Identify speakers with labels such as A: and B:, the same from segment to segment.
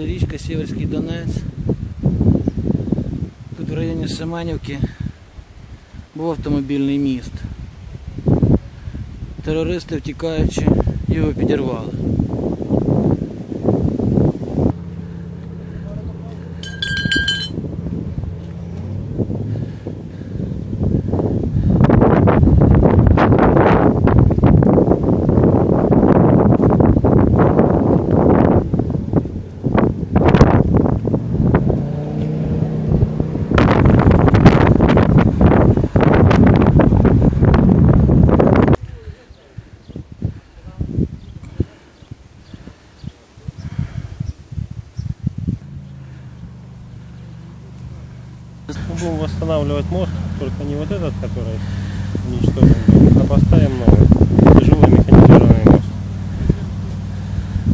A: Це річка Сіверський Донець. Тут в районі Семенівки був автомобільний міст. Терористи, втікаючи, його підірвали.
B: Будем восстанавливать мост, только не вот этот, который уничтожен был, а поставим новый, тяжелый механизированный мост,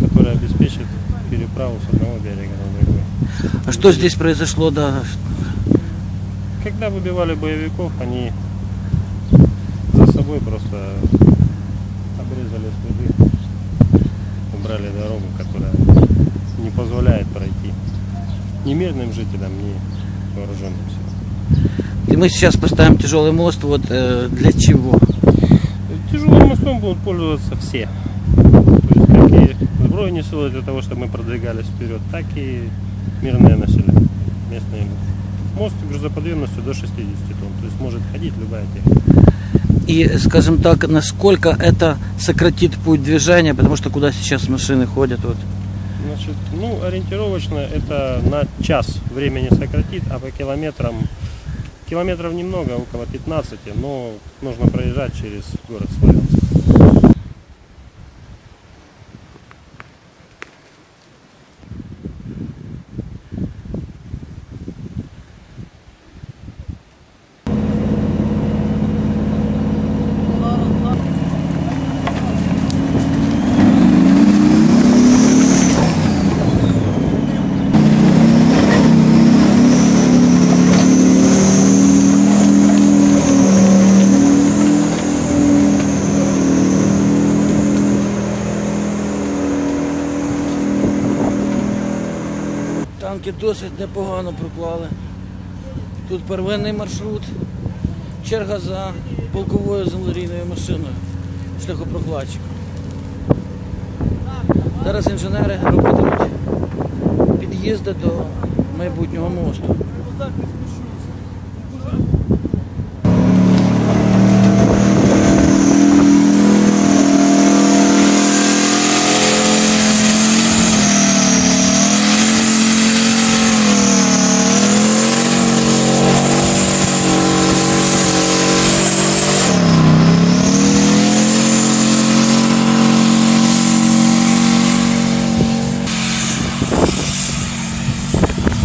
B: который обеспечит переправу с одного берега на другой.
A: А что здесь произошло, да?
B: Когда выбивали боевиков, они за собой просто обрезали следы, убрали дорогу, которая не позволяет пройти ни мирным жителям, ни вооруженным силам.
A: И мы сейчас поставим тяжелый мост. Вот э, для чего?
B: Тяжелым мостом будут пользоваться все. То есть как и сбройные силы для того, чтобы мы продвигались вперед, так и мирное население, местные люди. Мост грузоподъемностью до 60 тонн, то есть может ходить любая техника.
A: И, скажем так, насколько это сократит путь движения, потому что куда сейчас машины ходят, вот.
B: Значит, ну, ориентировочно это на час времени сократит, а по километрам, километров немного, около 15, но нужно проезжать через город Славянск.
A: Танки досить непогано проклали. Тут первинний маршрут, черга за полковою землерійною машиною, шляхопрокладчиком. Зараз інженери робитимуть під'їзди до майбутнього мосту.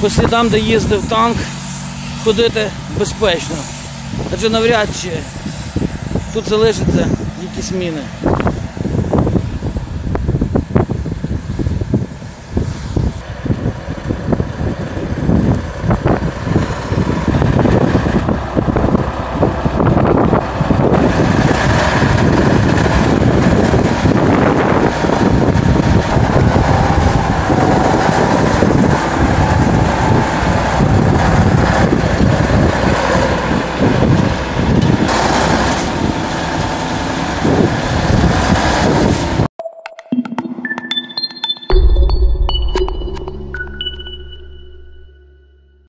A: По слідам, де їздив танк, ходити безпечно. Адже навряд чи тут залишаться якісь міни.